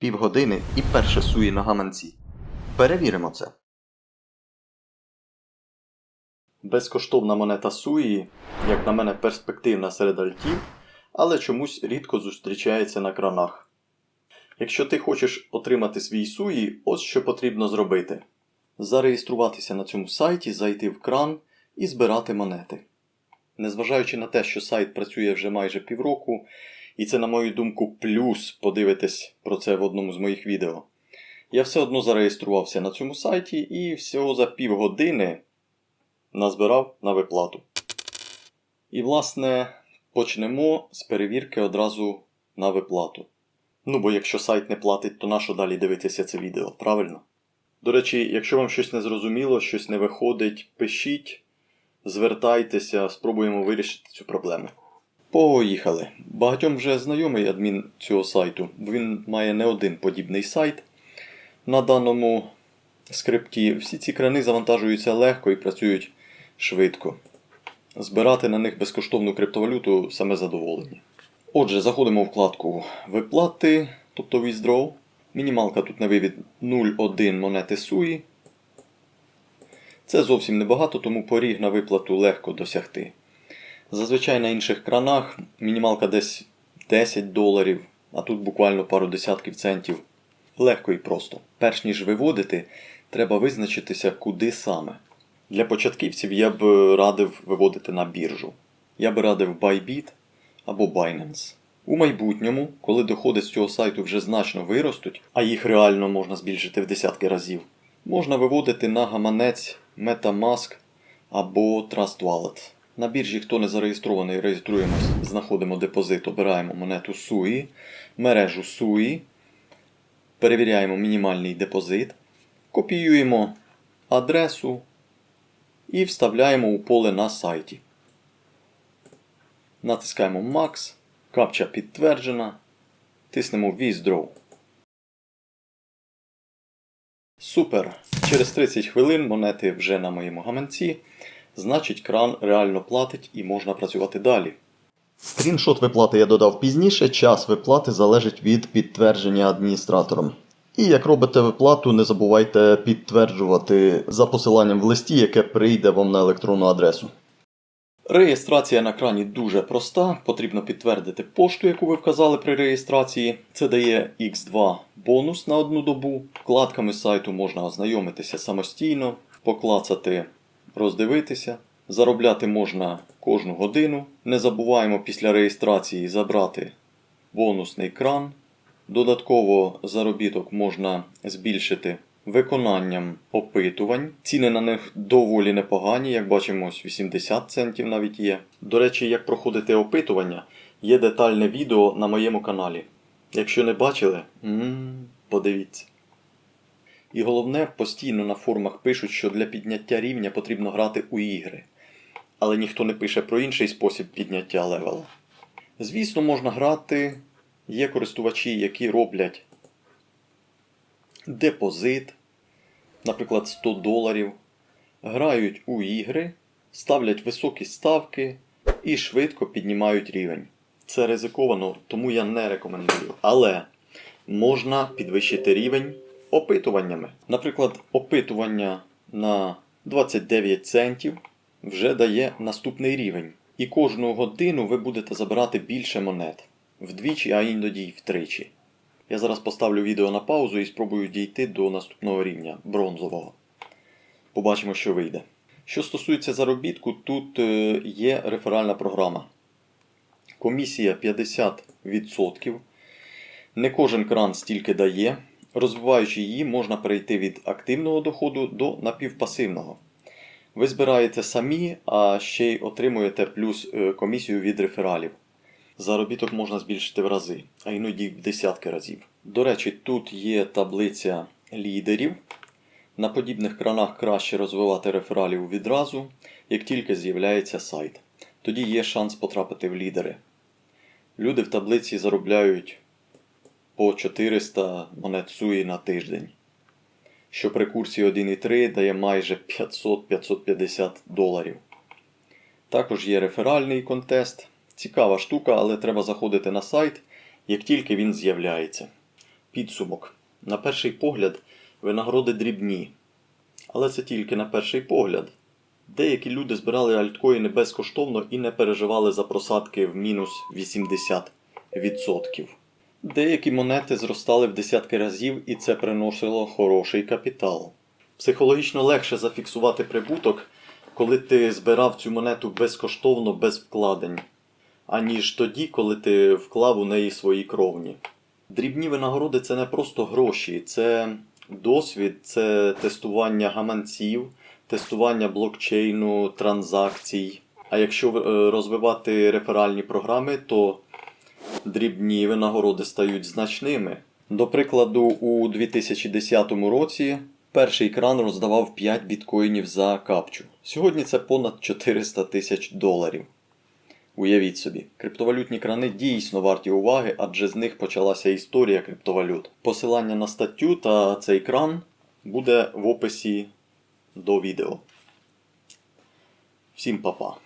Півгодини і перше суї на гаманці. Перевіримо це. Безкоштовна монета суї, як на мене, перспективна серед альтів, але чомусь рідко зустрічається на кранах. Якщо ти хочеш отримати свій суї, ось що потрібно зробити: зареєструватися на цьому сайті, зайти в кран і збирати монети. Незважаючи на те, що сайт працює вже майже півроку, і це, на мою думку, плюс подивитись про це в одному з моїх відео. Я все одно зареєструвався на цьому сайті і всього за півгодини назбирав на виплату. І, власне, почнемо з перевірки одразу на виплату. Ну, бо якщо сайт не платить, то нащо далі дивитися це відео, правильно? До речі, якщо вам щось не зрозуміло, щось не виходить, пишіть, звертайтеся, спробуємо вирішити цю проблему. Поїхали. Багатьом вже знайомий адмін цього сайту, бо він має не один подібний сайт. На даному скрипті всі ці крани завантажуються легко і працюють швидко. Збирати на них безкоштовну криптовалюту саме задоволення. Отже, заходимо в вкладку Виплати, тобто Withdraw. Мінімалка тут на вивід 0,1 монети суї. Це зовсім небагато, тому поріг на виплату легко досягти. Зазвичай на інших кранах мінімалка десь 10 доларів, а тут буквально пару десятків центів. Легко і просто. Перш ніж виводити, треба визначитися, куди саме. Для початківців я б радив виводити на біржу. Я б радив Bybit або Binance. У майбутньому, коли доходи з цього сайту вже значно виростуть, а їх реально можна збільшити в десятки разів, можна виводити на гаманець MetaMask або Trust Wallet. На біржі, хто не зареєстрований, реєструємось, знаходимо депозит, обираємо монету SUI, мережу SUI, перевіряємо мінімальний депозит, копіюємо адресу і вставляємо у поле на сайті. Натискаємо Max, капча підтверджена, тиснемо Withdraw. Супер! Через 30 хвилин монети вже на моєму гаманці. Значить, кран реально платить і можна працювати далі. Скріншот виплати я додав пізніше, час виплати залежить від підтвердження адміністратором. І як робите виплату, не забувайте підтверджувати за посиланням в листі, яке прийде вам на електронну адресу. Реєстрація на крані дуже проста. Потрібно підтвердити пошту, яку ви вказали при реєстрації. Це дає X2 бонус на одну добу. Вкладками сайту можна ознайомитися самостійно, поклацати, роздивитися. Заробляти можна кожну годину. Не забуваємо після реєстрації забрати бонусний кран. Додатково заробіток можна збільшити виконанням опитувань. Ціни на них доволі непогані, як бачимо, ось 80 центів навіть є. До речі, як проходити опитування, є детальне відео на моєму каналі. Якщо не бачили, подивіться. І головне, постійно на форумах пишуть, що для підняття рівня потрібно грати у ігри. Але ніхто не пише про інший спосіб підняття левела. Звісно, можна грати. Є користувачі, які роблять депозит, наприклад, 100 доларів, грають у ігри, ставлять високі ставки і швидко піднімають рівень. Це ризиковано, тому я не рекомендую. Але можна підвищити рівень опитуваннями. Наприклад, опитування на 29 центів вже дає наступний рівень. І кожну годину ви будете забирати більше монет. Вдвічі, а іноді й втричі. Я зараз поставлю відео на паузу і спробую дійти до наступного рівня бронзового. Побачимо, що вийде. Що стосується заробітку, тут е, є реферальна програма. Комісія 50%. Не кожен кран стільки дає. Розвиваючи її, можна перейти від активного доходу до напівпасивного. Ви збираєте самі, а ще й отримуєте плюс е, комісію від рефералів. Заробіток можна збільшити в рази, а іноді в десятки разів. До речі, тут є таблиця лідерів. На подібних кранах краще розвивати рефералів відразу, як тільки з'являється сайт. Тоді є шанс потрапити в лідери. Люди в таблиці заробляють по 400 монет суї на тиждень, що при курсі 1,3 дає майже 500-550 доларів. Також є реферальний контест. Цікава штука, але треба заходити на сайт, як тільки він з'являється. Підсумок. На перший погляд, винагороди дрібні. Але це тільки на перший погляд. Деякі люди збирали альткоїни безкоштовно і не переживали за просадки в мінус 80%. Деякі монети зростали в десятки разів, і це приносило хороший капітал. Психологічно легше зафіксувати прибуток, коли ти збирав цю монету безкоштовно без вкладень, аніж тоді, коли ти вклав у неї свої кровні. Дрібні винагороди це не просто гроші, це досвід, це тестування гаманців, тестування блокчейну, транзакцій. А якщо е, розвивати реферальні програми, то дрібні винагороди стають значними. До прикладу, у 2010 році перший кран роздавав 5 біткоїнів за капчу. Сьогодні це понад 400 тисяч доларів. Уявіть собі, криптовалютні крани дійсно варті уваги, адже з них почалася історія криптовалют. Посилання на статтю та цей кран буде в описі до відео. Всім па-па.